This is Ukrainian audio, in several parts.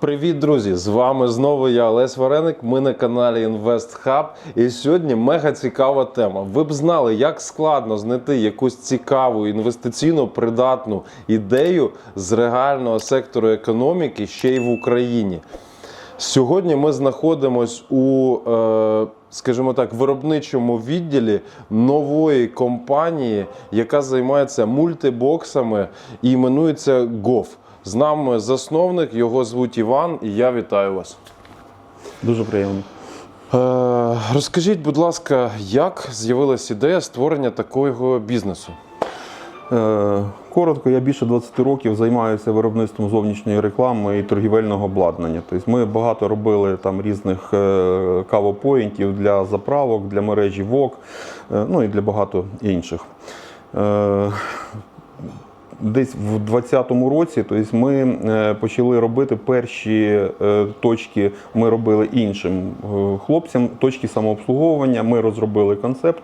Привіт, друзі! З вами знову я Олесь Вареник. Ми на каналі Invest Hub. І сьогодні мега цікава тема. Ви б знали, як складно знайти якусь цікаву інвестиційно придатну ідею з реального сектору економіки ще й в Україні. Сьогодні ми знаходимось у, е, скажімо так, виробничому відділі нової компанії, яка займається мультибоксами і іменується GOF. З нами засновник, його звуть Іван, і я вітаю вас. Дуже приємно. Е, розкажіть, будь ласка, як з'явилася ідея створення такого бізнесу? Е, Коротко, я більше 20 років займаюся виробництвом зовнішньої реклами і торгівельного обладнання. Тобто ми багато робили там різних е, кавопоінтів для заправок, для мережі ВОК, ну і для багато інших. Е, Десь в 2020 році тобто ми е, почали робити перші е, точки. Ми робили іншим е, хлопцям точки самообслуговування. Ми розробили концепт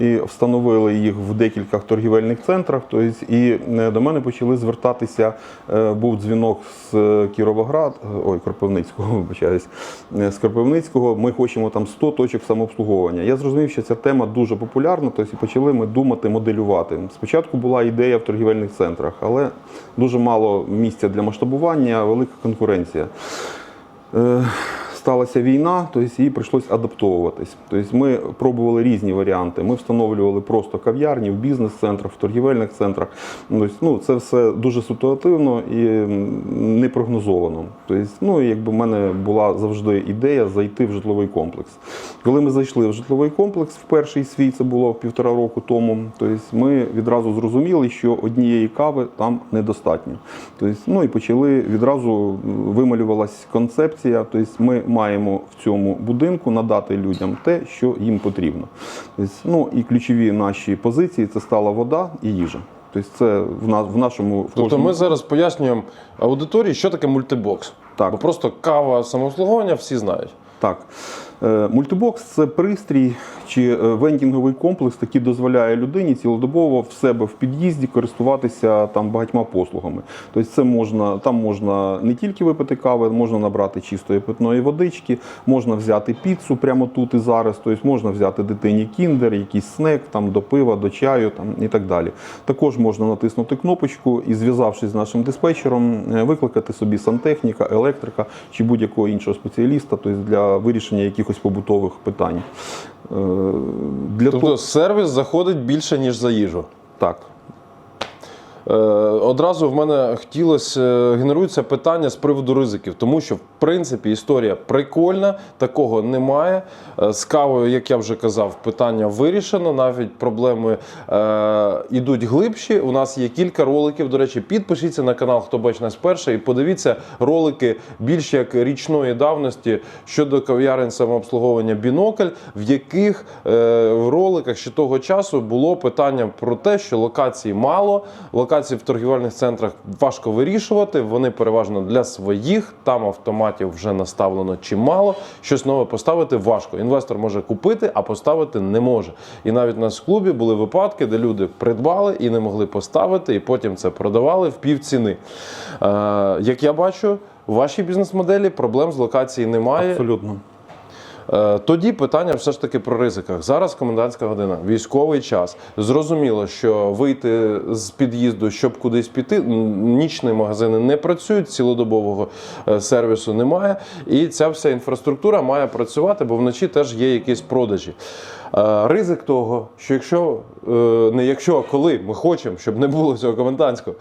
і встановили їх в декілька торгівельних центрах. Тобто, і е, до мене почали звертатися. е, Був дзвінок з е, Кіровоград, ой, Кропивницького, вибачаюсь, з Кропивницького. Ми хочемо там 100 точок самообслуговування. Я зрозумів, що ця тема дуже популярна. Тобто, почали ми думати, моделювати. Спочатку була ідея в торгівельних центрах, але дуже мало місця для масштабування, велика конкуренція. Сталася війна, тобто їй прийшлось адаптовуватись. Тобто ми пробували різні варіанти. Ми встановлювали просто кав'ярні в бізнес-центрах, в торгівельних центрах. Тобто, ну, це все дуже ситуативно і м, непрогнозовано. Тобто, ну, якби в мене була завжди ідея зайти в житловий комплекс. Коли ми зайшли в житловий комплекс в перший свій, це було півтора року тому. Тобто ми відразу зрозуміли, що однієї кави там недостатньо. Тобто, ну і почали відразу вималювалась концепція. Тобто ми маємо в цьому будинку надати людям те, що їм потрібно. Ну і ключові наші позиції це стала вода і їжа. Тобто це в нас в нашому в Тобто ми зараз пояснюємо аудиторії, що таке мультибокс. Так. Бо просто кава самообслуговування всі знають. Так. Е, Мультибокс це пристрій чи е, вендінговий комплекс, який дозволяє людині цілодобово в себе в під'їзді користуватися там багатьма послугами. Тобто це можна, там можна не тільки випити кави, можна набрати чистої питної водички, можна взяти піцу прямо тут і зараз, тобто можна взяти дитині кіндер, якийсь снек там, до пива, до чаю там, і так далі. Також можна натиснути кнопочку і, зв'язавшись з нашим диспетчером, е, викликати собі сантехніка, електрика чи будь-якого іншого спеціаліста, тобто для вирішення якихось побутових питань. Е, Для Тобто того, сервіс заходить більше, ніж за їжу. так. Е, Одразу в мене хотілося е, генерується питання з приводу ризиків, тому що в принципі історія прикольна, такого немає. Е, З кавою, як я вже казав, питання вирішено. Навіть проблеми е, ідуть глибші. У нас є кілька роликів. До речі, підпишіться на канал, хто бачить нас перше, і подивіться ролики більш як річної давності щодо кав'ярень самообслуговування бінокль, в яких е, в роликах ще того часу було питання про те, що локацій мало. Локації в торгівельних центрах важко вирішувати. Вони переважно для своїх. Там автоматів вже наставлено чимало. Щось нове поставити важко. Інвестор може купити, а поставити не може. І навіть у нас в клубі були випадки, де люди придбали і не могли поставити, і потім це продавали в півціни. Е, як я бачу, у вашій бізнес-моделі проблем з локації немає. Абсолютно. Е, Тоді питання все ж таки про ризиках. Зараз комендантська година, військовий час. Зрозуміло, що вийти з під'їзду, щоб кудись піти. Нічні магазини не працюють, цілодобового е, сервісу немає. І ця вся інфраструктура має працювати, бо вночі теж є якісь продажі. Е, Ризик того, що якщо не якщо, а коли ми хочемо, щоб не було цього комендантського,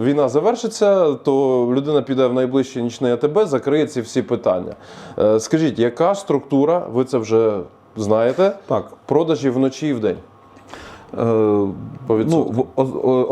війна завершиться, то людина піде в найближче нічне АТБ, закриє ці всі питання. Скажіть, яка структура, ви це вже знаєте, Так. продажі вночі і в Е, По Ну, в-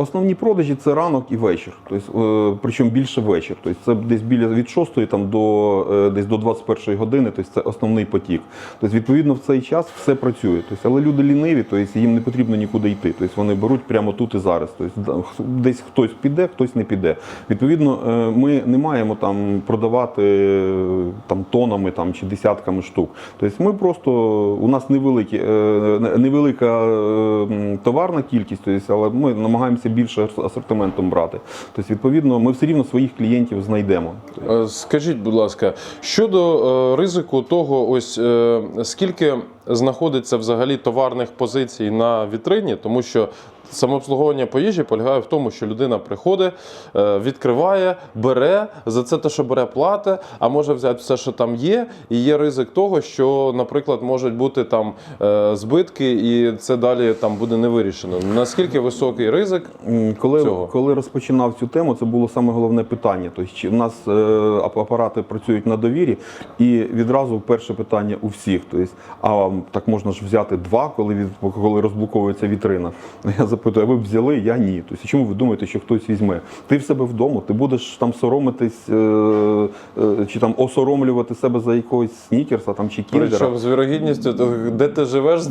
основні продажі це ранок і вечір. Тобто, е, причому більше вечір. Тобто це десь біля від 6 там, до, е, десь до 21 години, тобто це основний потік. Тобто, відповідно, в цей час все працює. Тобто, але люди ліниві, тобто їм не потрібно нікуди йти. Тобто вони беруть прямо тут і зараз. Тобто, десь хтось піде, хтось не піде. Відповідно, е, ми не маємо там продавати е, там, тонами там, чи десятками штук. Тобто ми просто у нас невеликі, е, невелика е, товарна кількість, тобто, але ми намагаємося більше асортиментом брати. Тобто, відповідно, ми все рівно своїх клієнтів знайдемо. Е, Скажіть, будь ласка, щодо е, ризику того, ось е, скільки знаходиться взагалі товарних позицій на вітрині, тому що самообслуговування по їжі полягає в тому, що людина приходить, е, відкриває, бере за це те, що бере, плати, а може взяти все, що там є, і є ризик того, що, наприклад, можуть бути там е, збитки, і це далі там буде не вирішено. Наскільки високий ризик? Коли, цього? коли розпочинав цю тему, це було саме головне питання. Тобто, чи в нас е, апарати працюють на довірі, і відразу перше питання у всіх. Тобто, а так можна ж взяти два, коли від коли розблоковується вітрина. Я запитую, а ви б взяли? Я ні. Тобто, чому ви думаєте, що хтось візьме? Ти в себе вдома, ти будеш там соромитись е, е, чи там осоромлювати себе за якогось снікерса там чи кіндера. Причому з вірогідністю, то де ти живеш,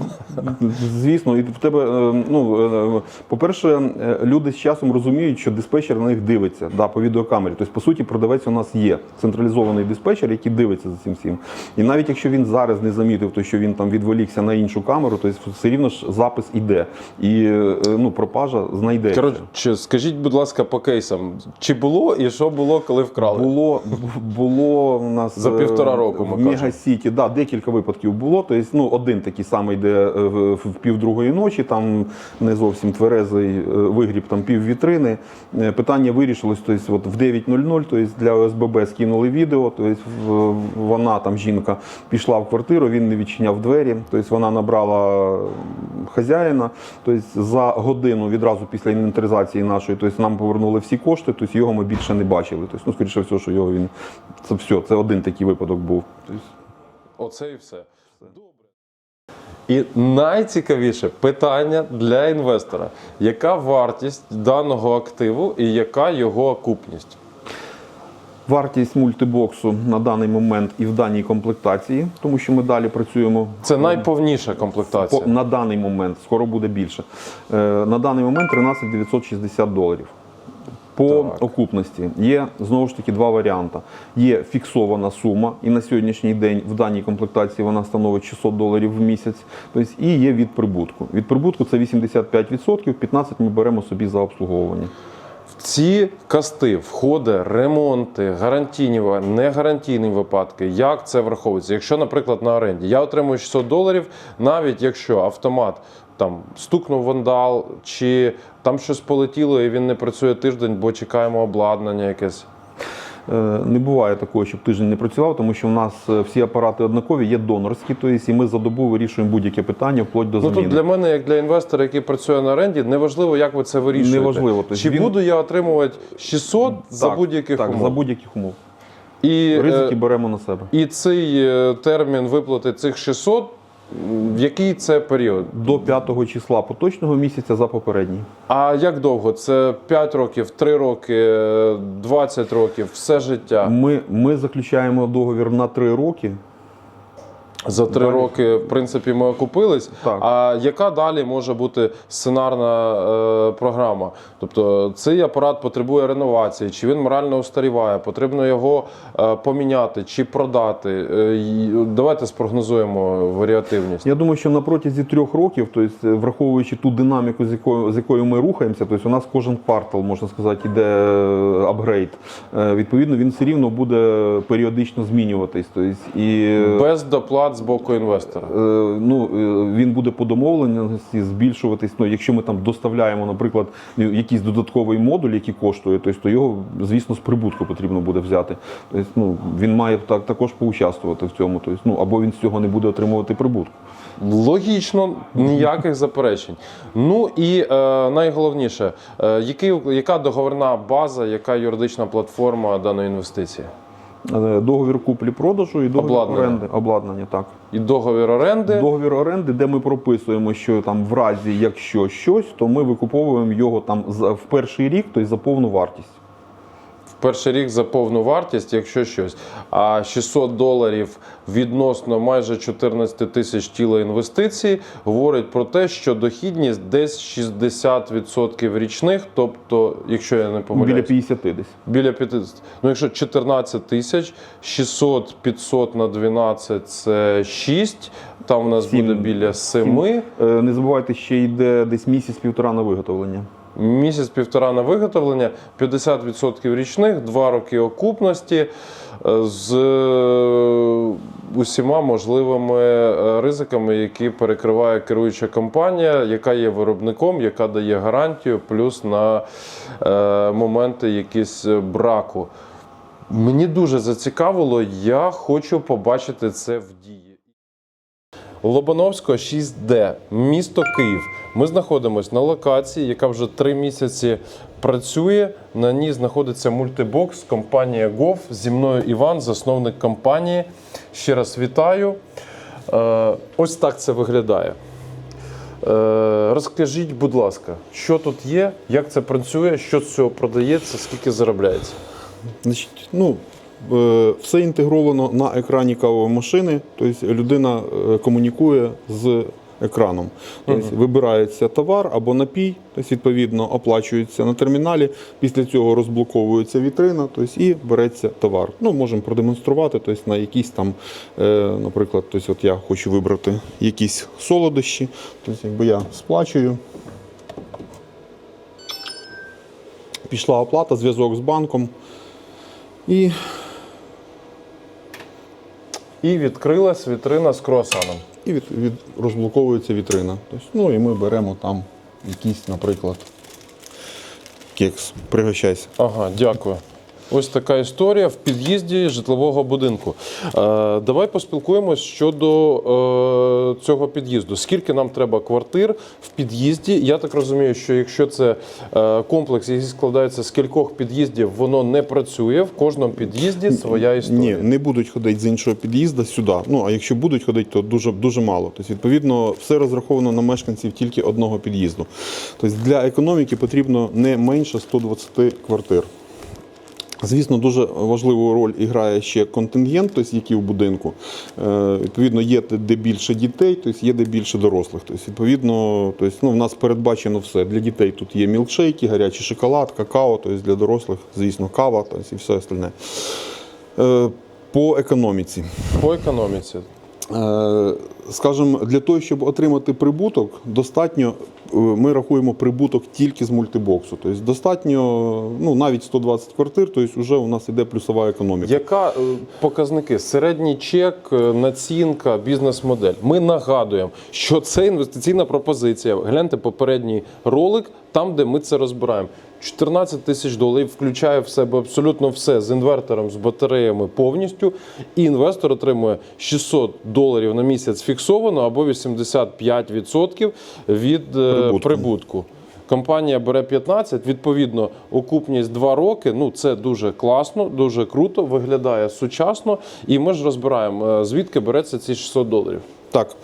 Звісно, і в тебе, е, ну, е, по-перше, люди з часом розуміють, що диспетчер на них дивиться да, по відеокамері. Тобто, по суті, продавець у нас є централізований диспетчер, який дивиться за цим всім. І навіть якщо він зараз не замітив, то що він там відволікся на іншу камеру, то все рівно ж запис іде. І е, ну, пропажа знайдеться. Коротше, скажіть, будь ласка, по кейсам, чи було і що було, коли вкрали? Було, було у нас За е, півтора року, ми в Мегасіті, да, декілька випадків було. Тобто, ну, один такий самий, де е, в в півдругої ночі, там не зовсім тверезий е, вигріб там пів вітрини. Е, Питання вирішилось тобто, от в 9.00, тобто для ОСББ скинули відео. Тобто, вона там жінка пішла в квартиру, він не відчиняв двері. Тобто вона набрала хазяїна. Тобто за годину відразу після інвентаризації нашої, тобто нам повернули всі кошти, тобто його ми більше не бачили. Тобто, ну, скоріше всього, що його він це все, це один такий випадок був. Тобто, Оце і все. Добре. І найцікавіше питання для інвестора: яка вартість даного активу і яка його окупність? Вартість мультибоксу на даний момент і в даній комплектації, тому що ми далі працюємо. Це найповніша комплектація. На даний момент, скоро буде більше. Е, на даний момент 13 960 доларів. По Так. окупності є знову ж таки два варіанти. Є фіксована сума, і на сьогоднішній день в даній комплектації вона становить 600 доларів в місяць. Тобто, і є від прибутку. Від прибутку це 85%, 15% ми беремо собі за обслуговування. Ці касти входить ремонти, гарантійні, не гарантійні випадки. Як це враховується? Якщо, наприклад, на оренді я отримую 600 доларів, навіть якщо автомат там стукнув вандал, чи там щось полетіло і він не працює тиждень, бо чекаємо обладнання якесь. Е, Не буває такого, щоб тиждень не працював, тому що в нас е, всі апарати однакові, є донорські, тобто, і ми за добу вирішуємо будь-яке питання вплоть до Ну заміни. тут для мене, як для інвестора, який працює на оренді, неважливо, як ви це вирішуєте. Неважливо, тобто Чи він- буду я отримувати 600 за будь-яких так, умов? за будь-яких умов. І, Ризики е, беремо на себе. і цей термін виплати цих 600, м, в який це період? До 5 числа поточного місяця за попередній. А як довго? Це 5 років, 3 роки, е, 20 років, все життя. Ми, ми заключаємо договір на 3 роки. За 3 Далі. роки, в принципі, ми окупились. Так. А яка далі може бути сценарна е, програма? Тобто цей апарат потребує реновації, чи він морально устаріває, потрібно його е, поміняти чи продати. Е, давайте спрогнозуємо варіативність. Я думаю, що на протязі трьох років, тобто, враховуючи ту динаміку, з якою, з якою ми рухаємося, тобто у нас кожен квартал, можна сказати, йде е, апгрейд. Е, Відповідно, він все рівно буде періодично змінюватись. Тобто, і, Без доплат з боку інвестора. Е, ну, е, він буде по домовленості збільшуватись. Ну, якщо ми там доставляємо, наприклад, якийсь додатковий модуль, який коштує, то його, звісно, з прибутку потрібно буде взяти. Тобто, ну, він має так, також поучаствувати в цьому. Тобто, ну, або він з цього не буде отримувати прибутку. Логічно, ніяких заперечень. Ну і е, найголовніше, е, який, яка договорна база, яка юридична платформа даної інвестиції? Е, Договір куплі-продажу і договір Обладнання. оренди. Обладнання, так. І договір оренди. Договір оренди, де ми прописуємо, що там в разі, якщо щось, то ми викуповуємо його там в перший рік, тобто за повну вартість. В перший рік за повну вартість, якщо щось. А 600 доларів відносно майже 14 тисяч тіла інвестицій говорить про те, що дохідність десь 60% річних, тобто, якщо я не помиляюсь, Біля 50 десь. Біля 50. Ну, якщо 14 тисяч, 600, 500 на 12 це 6, там у нас Сім. буде біля 7. Е, Не забувайте, ще йде десь місяць-півтора на виготовлення. Місяць-півтора на виготовлення, 50% річних, 2 роки окупності е, з е, усіма можливими е, ризиками, які перекриває керуюча компанія, яка є виробником, яка дає гарантію, плюс на моменти якісь браку. Мені дуже зацікавило, я хочу побачити це в дії. Лобановського 6D, місто Київ. Ми знаходимося на локації, яка вже три місяці працює. На ній знаходиться мультибокс, компанія GOV. Зі мною Іван, засновник компанії. Ще раз вітаю. Е, ось так це виглядає. Е, розкажіть, будь ласка, що тут є, як це працює, що з цього продається, скільки заробляється? Значить, ну, все інтегровано на екрані кавової машини, тобто людина е, комунікує з екраном. Тобто вибирається товар або напій, тобто, відповідно, оплачується на терміналі. Після цього розблоковується вітрина тобто, і береться товар. Ну, можемо продемонструвати тобто, на якісь там, е, наприклад, тобто, от я хочу вибрати якісь солодощі, тобто, якби я сплачую. Пішла оплата, зв'язок з банком. І І відкрилась вітрина з круасаном. і від, від, розблоковується вітрина. Тобто, ну і ми беремо там якийсь, наприклад, кекс. Пригощайся. Ага, дякую. Ось така історія в під'їзді житлового будинку. Е, давай поспілкуємось щодо е, цього під'їзду. Скільки нам треба квартир в під'їзді? Я так розумію, що якщо це е, комплекс, який складається з кількох під'їздів, воно не працює. В кожному під'їзді своя Ні, історія. не будуть ходити з іншого під'їзду сюди. Ну а якщо будуть ходити, то дуже дуже мало. Тобто, відповідно, все розраховано на мешканців тільки одного під'їзду. Тобто для економіки потрібно не менше 120 квартир. Звісно, дуже важливу роль грає ще контингент, тобто, який в будинку. Е, Відповідно, є де більше дітей, тобто є де більше дорослих. Тобто, відповідно, тобто, ну, в нас передбачено все. Для дітей тут є мілкшейки, гарячий шоколад, какао, тобто для дорослих, звісно, кава тобто, і все остальне. Е, По економіці. По економіці. Е, Скажімо, для того, щоб отримати прибуток, достатньо, ми рахуємо прибуток тільки з мультибоксу. Тобто достатньо ну, навіть 120 квартир, тобто вже у нас іде плюсова економіка. Яка е, показники? Середній чек, е, націнка, бізнес-модель. Ми нагадуємо, що це інвестиційна пропозиція. Гляньте попередній ролик, там, де ми це розбираємо. 14 тисяч доларів включає в себе абсолютно все з інвертором, з батареями повністю. І інвестор отримує 600 доларів на місяць фіксовано або 85% від е, Прибутку. прибутку. Компанія бере 15, відповідно, окупність 2 роки. Ну це дуже класно, дуже круто, виглядає сучасно. І ми ж розбираємо, е, звідки береться ці 600 доларів. Так.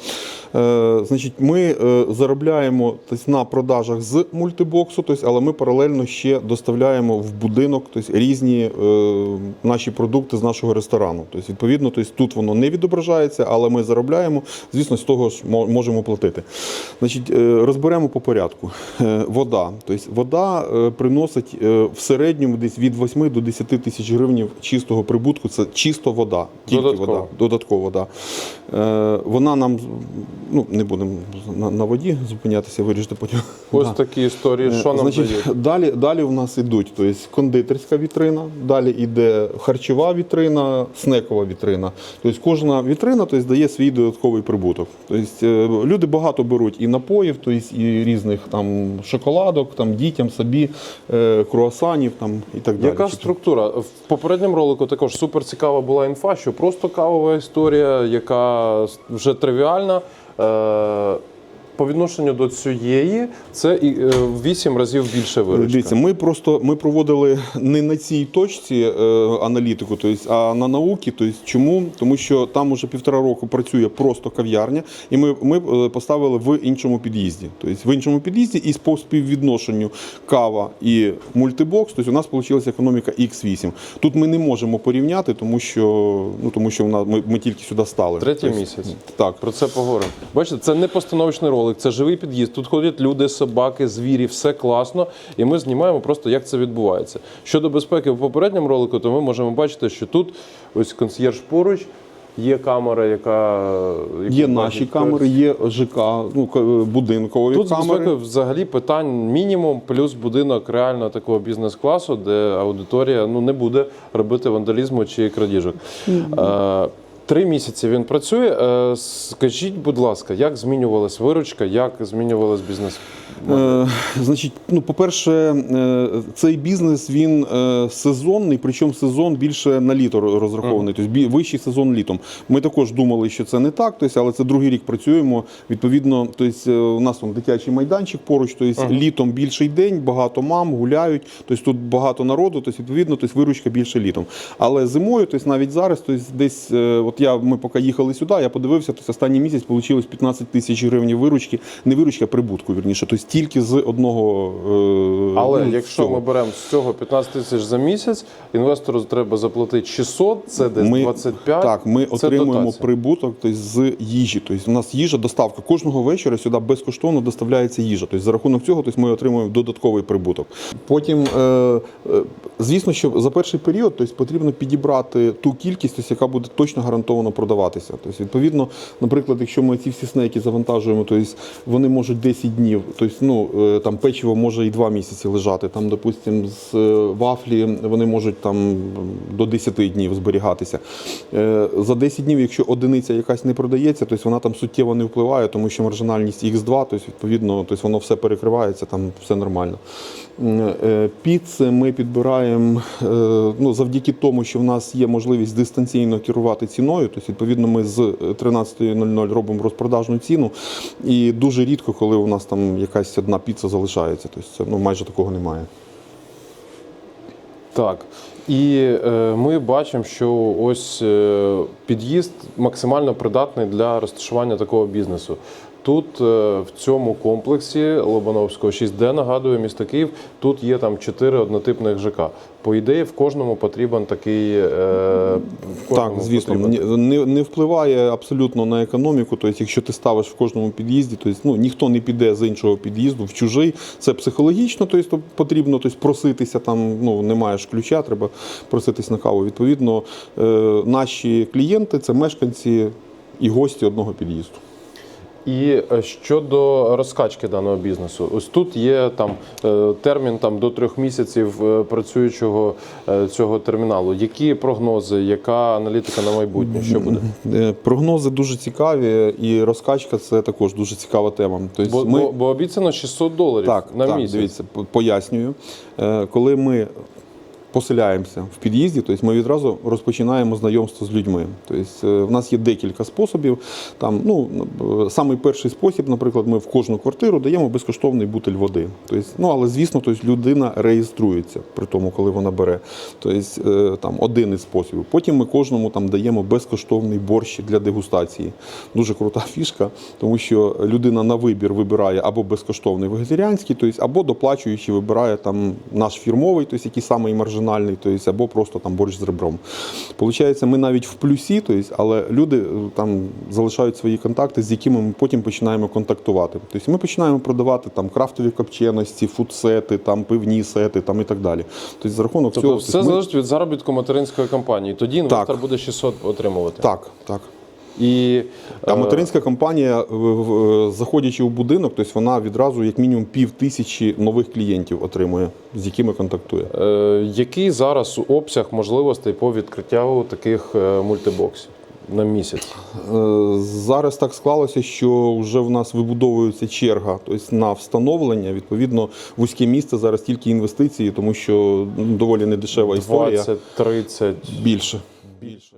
Е, значить, ми е, заробляємо тобто, на продажах з мультибоксу, тобто, але ми паралельно ще доставляємо в будинок тобто, різні е, наші продукти з нашого ресторану. Відповідно, тут воно не відображається, але ми заробляємо, звісно, з того ж можемо платити. Значить, розберемо по порядку. Вода. Тобто, вода приносить в середньому десь від 8 до 10 тисяч гривень чистого прибутку. Це чисто вода. Тільки Додатково. вода. Додаткова вода. Вона нам, ну не будемо на, на воді зупинятися, вирішити потім. Ось Да. такі історії. Що Е, нам Значить, дають? далі, далі у нас ідуть тобто, кондитерська вітрина, далі йде харчова вітрина, снекова вітрина. Тобто кожна вітрина тобто, дає свій додатковий прибуток. Тобто, люди багато беруть і напоїв, тобто, і різних там шоколадок, там, дітям, собі, е, круасанів там, і так далі. Яка структура? В попередньому ролику також супер цікава була інфа, що просто кавова історія, яка вже тривіальна. Е, по відношенню до цієї це і, е, в 8 разів більше виручка. Дивіться, ми просто ми проводили не на цій точці е, аналітику, тобто, а на науки. Тобто, чому? Тому що там уже півтора року працює просто кав'ярня, і ми, ми е, поставили в іншому під'їзді. Тобто в іншому під'їзді і по співвідношенню кава і мультибокс, тобто у нас вийшла економіка X8. Тут ми не можемо порівняти, тому що ну тому що в нас ми, ми тільки сюди стали. Третій Тобто, місяць. Так. Про це поговоримо. Бачите, це не постановочний ролик, це живий під'їзд. Тут ходять люди, собаки, звірі, все класно. І ми знімаємо просто, як це відбувається. Щодо безпеки в попередньому ролику, то ми можемо бачити, що тут ось консьєрж поруч. Є камера, яка Є наші камери, є ЖК, ну будинкові Тут камери. безпекою взагалі питань мінімум, плюс будинок реально такого бізнес-класу, де аудиторія ну не буде робити вандалізму чи крадіжок. Е, Три місяці він працює. Е, Скажіть, будь ласка, як змінювалась виручка, як змінювалась бізнес? Е, значить, ну, по-перше, е, цей бізнес він е, сезонний, причому сезон більше на літо розрахований, тобто вищий сезон літом. Ми також думали, що це не так, тобто, але це другий рік працюємо. Відповідно, тобто, у нас там дитячий майданчик поруч, тобто, літом більший день, багато мам гуляють, тобто тут багато народу, тобто, відповідно, тобто, виручка більше літом. Але зимою, тобто, навіть зараз, тобто, десь, от я, ми поки їхали сюди, я подивився, тобто, останній місяць вийшло 15 тисяч гривень виручки, не виручки, а прибутку, вірніше, тобто тільки з одного. е, Але ну, якщо цього. ми беремо з цього 15 тисяч за місяць, інвестору треба заплатити 600, це десь ми, 25. Так, ми це отримуємо дотація. прибуток тобто, з їжі. Тобто у нас їжа, доставка кожного вечора сюди безкоштовно доставляється їжа. Тобто за рахунок цього тобто, ми отримуємо додатковий прибуток. Потім, е, е, звісно, що за перший період тобто, потрібно підібрати ту кількість, тобто, яка буде точно гарантовано продаватися. Тобто, відповідно, наприклад, якщо ми ці всі снеки завантажуємо, тобто, вони можуть 10 днів, тобто, ну, е, там печиво може і 2 місяці лежати. Там, допустимо, з е, вафлі вони можуть там до 10 днів зберігатися. Е, За 10 днів, якщо одиниця якась не продається, тобто вона там суттєво не впливає, тому що маржинальність X2, тобто, відповідно, тобто воно все перекривається, там все нормально. Піци ми підбираємо ну, завдяки тому, що в нас є можливість дистанційно керувати ціною. Тобто, відповідно, ми з 13.00 робимо розпродажну ціну. І дуже рідко, коли у нас там якась одна піца залишається. Тобто, це, ну, майже такого немає. Так. І е, ми бачимо, що ось е, під'їзд максимально придатний для розташування такого бізнесу. Тут е, в цьому комплексі Лобановського 6D, нагадую, місто Київ, тут є там чотири однотипних ЖК. По ідеї, в кожному потрібен такий. Е, в кожному Так, звісно, потрібен. не, не впливає абсолютно на економіку. Тобто, якщо ти ставиш в кожному під'їзді, тобто, ну, ніхто не піде з іншого під'їзду в чужий. Це психологічно, тобто, потрібно тобто, проситися там, ну, не маєш ключа, треба проситись на каву. Відповідно, е, наші клієнти це мешканці і гості одного під'їзду. І е, щодо розкачки даного бізнесу, ось тут є там е, термін там до трьох місяців е, працюючого цього терміналу. Які прогнози, яка аналітика на майбутнє? Що буде? Прогнози дуже цікаві, і розкачка це також дуже цікава тема. Тобто, Бо, бо, бо обіцяно 600 доларів Так, на так, місяць. дивіться, пояснюю. Коли ми поселяємося в під'їзді, тобто ми відразу розпочинаємо знайомство з людьми. Тобто в нас є декілька способів. Там, ну, е, самий перший спосіб, наприклад, ми в кожну квартиру даємо безкоштовний бутиль води. Тобто, ну, але звісно, тобто, людина реєструється при тому, коли вона бере. Тобто, там, один із способів. Потім ми кожному там даємо безкоштовний борщ для дегустації. Дуже крута фішка, тому що людина на вибір вибирає або безкоштовний вегетаріанський, тобто, або доплачуючи вибирає там наш фірмовий, тобто, який самий маржинальний, тобто, або просто там борщ з ребром. Получається, ми навіть в плюсі, тобто, але люди е, там залишають свої контакти, з якими ми потім починаємо контактувати. Тобто ми починаємо продавати там крафтові копченості, фудсети, там пивні сети там, і так далі. Тобто, за рахунок Тобто цього все ми- залежить від заробітку материнської компанії. Тоді інвестор Так. буде 600 отримувати. Так, так. І А е, материнська компанія, в- в- заходячи в будинок, тобто вона відразу як мінімум пів тисячі нових клієнтів отримує, з якими контактує. е, який зараз обсяг можливостей по відкриттю таких е, мультибоксів на місяць? Е, Зараз так склалося, що вже в нас вибудовується черга тобто на встановлення. Відповідно, вузьке місце зараз тільки інвестиції, тому що ну, доволі недешева історія. 20-30? Більше. Більше.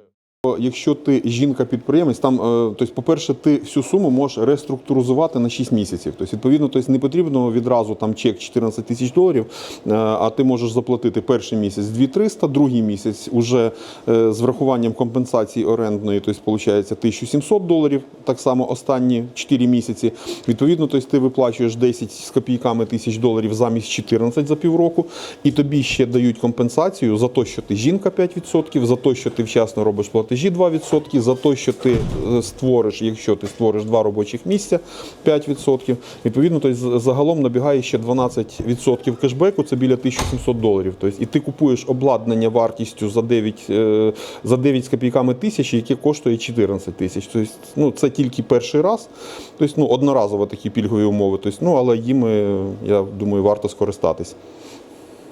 Якщо ти жінка-підприємець, там, е, тобто, по-перше, ти всю суму можеш реструктуризувати на 6 місяців. Тобто, відповідно, тобто, не потрібно відразу там чек 14 тисяч доларів, е, а ти можеш заплатити перший місяць 2300, другий місяць уже е, з врахуванням компенсації орендної, тобто, виходить 1700 доларів, так само останні 4 місяці. Відповідно, тобто, ти виплачуєш 10 з копійками тисяч доларів замість 14 за півроку, і тобі ще дають компенсацію за те, що ти жінка 5%, за те, що ти вчасно робиш платежі 2%, за те, що ти е, створиш, якщо ти створиш два робочих місця 5%. Відповідно, тобто, загалом набігає ще 12% кешбеку, це біля 1700 доларів. Тобто, і ти купуєш обладнання вартістю за 9, е, за 9 з копійками тисяч, яке коштує 14 тисяч. Тобто, ну, це тільки перший раз. Тобто, ну, одноразово такі пільгові умови. Тобто, ну, але їм, е, я думаю, варто скористатись.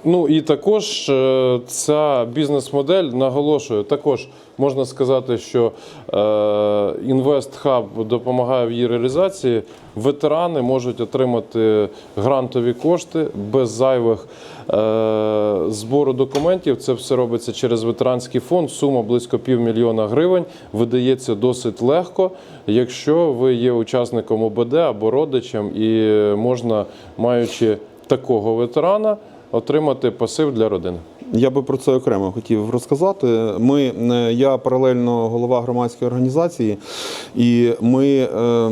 Ну і також е, ця бізнес-модель наголошую, також можна сказати, що InvestHub допомагає в її реалізації. Ветерани можуть отримати грантові кошти без зайвих е, збору документів. Це все робиться через ветеранський фонд. Сума близько півмільйона гривень видається досить легко, якщо ви є учасником ОБД або родичем, і можна, маючи такого ветерана, отримати пасив для родини. Я би про це окремо хотів розказати. Ми, е, я паралельно голова громадської організації, і ми е,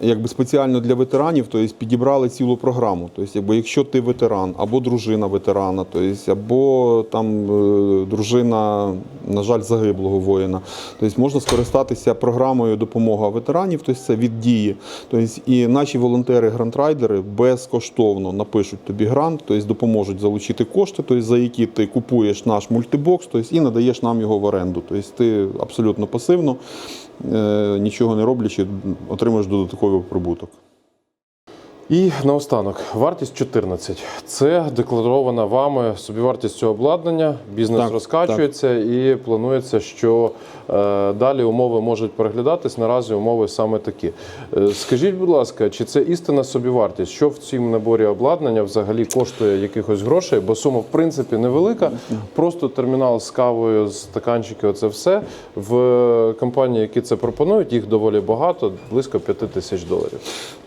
якби спеціально для ветеранів тобто, підібрали цілу програму. Тобто, якби, якщо ти ветеран або дружина ветерана, тобто, або там е, дружина, на жаль, загиблого воїна, тобто можна скористатися програмою допомога ветеранів, тобто це від дії. Тобто, і наші волонтери-грантрайдери безкоштовно напишуть тобі грант, тобто допоможуть залучити кошти, тобто, за які ти купуєш наш мультибокс, тобто, і надаєш нам його в оренду. Тобто ти абсолютно пасивно, е, нічого не роблячи, отримуєш додатковий прибуток. І наостанок, вартість 14. Це декларована вами собівартість цього обладнання. Бізнес Так, розкачується і планується, що е, далі умови можуть переглядатись. Наразі умови саме такі. Е, скажіть, будь ласка, чи це істинна собівартість? Що в цьому наборі обладнання взагалі коштує якихось грошей? Бо сума в принципі невелика. Просто термінал з кавою, стаканчики, оце все. В компанії, які це пропонують, їх доволі багато, близько 5 тисяч доларів.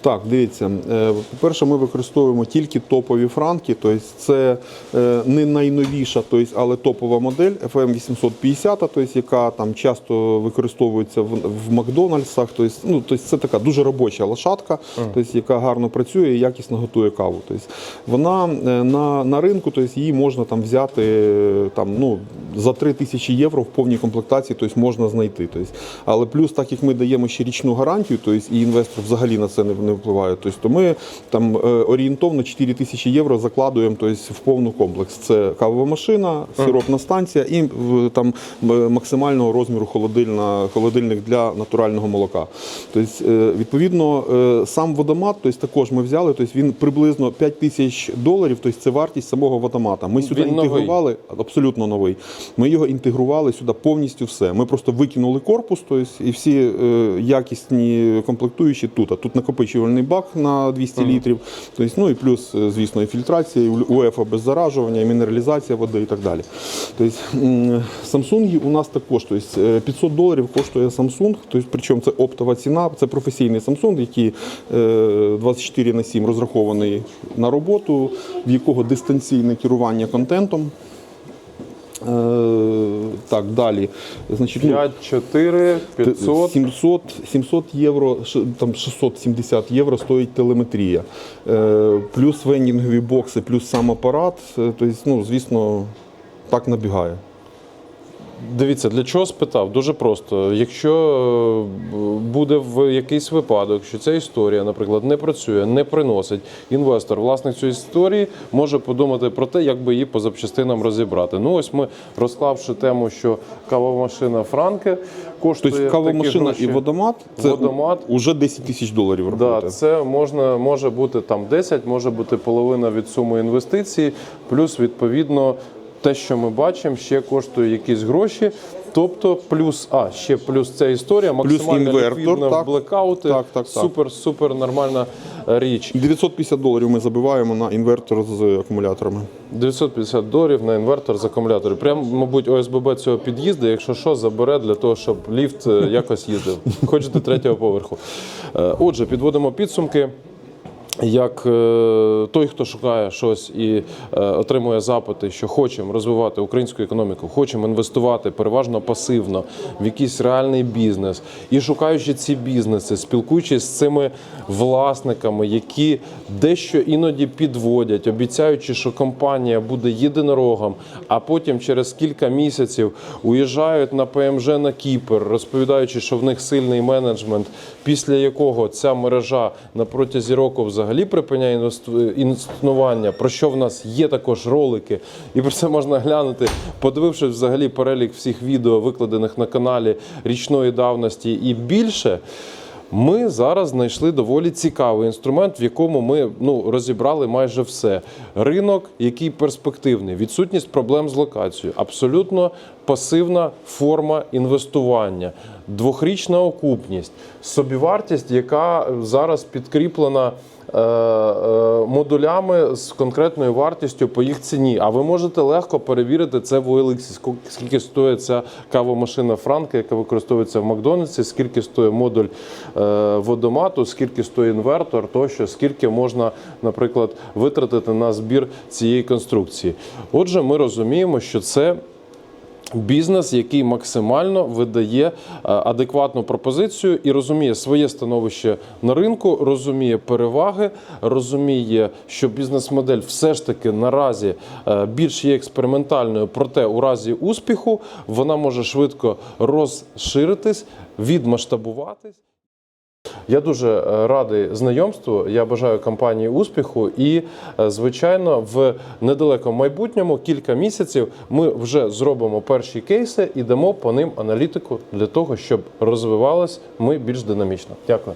Так, дивіться, е, по-перше, ми використовуємо тільки топові франки, тобто це е, не найновіша, тобто, але топова модель FM 850, тобто, яка там часто використовується в, в Макдональдсах. Тобто, ну, тобто це така дуже робоча лошадка, тобто, яка гарно працює і якісно готує каву. Тобто, вона е, на, на ринку, тобто, її можна там взяти там, ну, за 3 тисячі євро в повній комплектації, тобто, можна знайти. Тобто, але плюс, так як ми даємо ще річну гарантію, тобто, і інвестор взагалі на це не, впливає, тобто, ми там е, орієнтовно 4 тисячі євро закладуємо тобто, в повну комплекс. Це кавова машина, сиропна станція і там е, максимального розміру холодильна, холодильник для натурального молока. Тобто, е, відповідно, сам водомат, тобто, також ми взяли, тобто, він приблизно 5 тисяч доларів, тобто це вартість самого водомата. Ми сюди Він новий. інтегрували абсолютно новий. Ми його інтегрували сюди повністю все. Ми просто викинули корпус, тобто, і всі якісні комплектуючі тут. А тут накопичувальний бак на 200 літрів. Тобто, ну і плюс, е, звісно, і фільтрація, і УЕФА без заражування, і мінералізація води і так далі. Тобто, Samsung у нас також тобто, е, 500 доларів коштує Samsung, тобто, причому це оптова ціна, це професійний Samsung, який е, 24 на 7 розрахований на роботу, в якого дистанційне керування контентом. Е, так, далі. Значить, ну, 5, 4, 500. 700, 700 євро, там 670 євро стоїть телеметрія. Е, плюс вендінгові бокси, плюс сам апарат. Тобто, ну, звісно, так набігає. Дивіться, для чого спитав? Дуже просто. Якщо е, буде в якийсь випадок, що ця історія, наприклад, не працює, не приносить, інвестор, власник цієї історії, може подумати про те, як би її по запчастинам розібрати. Ну ось ми розклавши тему, що кавова машина Франке коштує Тобто кава такі машина гроші. і водомат це Водомат. вже 10 тисяч доларів Да, це можна може бути там 10, може бути половина від суми інвестицій, плюс відповідно те, що ми бачимо, ще коштує якісь гроші. Тобто, плюс, а ще плюс ця історія, максимально інвертор, ліквідна в так. блекаути. Так, так, так. Супер, супер нормальна річ. 950 доларів ми забиваємо на інвертор з акумуляторами. 950 доларів на інвертор з акумуляторів. Прям, мабуть, ОСББ цього під'їзду, якщо що, забере для того, щоб ліфт е, якось їздив. Хоч до третього поверху. Е, Отже, підводимо підсумки. Як е, той, хто шукає щось і е, отримує запити, що хочемо розвивати українську економіку, хочемо інвестувати переважно пасивно в якийсь реальний бізнес, і шукаючи ці бізнеси, спілкуючись з цими власниками, які дещо іноді підводять, обіцяючи, що компанія буде єдинорогом, а потім через кілька місяців уїжджають на ПМЖ на Кіпр, розповідаючи, що в них сильний менеджмент, після якого ця мережа на протязі року взагалі припиняє інвесту- існування, про що в нас є також ролики, і про це можна глянути, подивившись взагалі перелік всіх відео, викладених на каналі річної давності і більше. Ми зараз знайшли доволі цікавий інструмент, в якому ми ну, розібрали майже все. Ринок, який перспективний, відсутність проблем з локацією, абсолютно пасивна форма інвестування, двохрічна окупність, собівартість, яка зараз підкріплена. Е, е, Модулями з конкретною вартістю по їх ціні. А ви можете легко перевірити це в OLX, скільки стоїть ця кавомашина Франка, яка використовується в Макдональдсі, скільки стоїть модуль е, водомату, скільки стоїть інвертор, тощо, скільки можна, наприклад, витратити на збір цієї конструкції. Отже, ми розуміємо, що це. Бізнес, який максимально видає е, адекватну пропозицію і розуміє своє становище на ринку, розуміє переваги, розуміє, що бізнес-модель все ж таки наразі е, більш є експериментальною, проте у разі успіху вона може швидко розширитись, відмасштабуватись. Я дуже е, радий знайомству. Я бажаю компанії успіху. І, е, звичайно, в недалекому майбутньому кілька місяців ми вже зробимо перші кейси і дамо по ним аналітику для того, щоб розвивались ми більш динамічно. Дякую.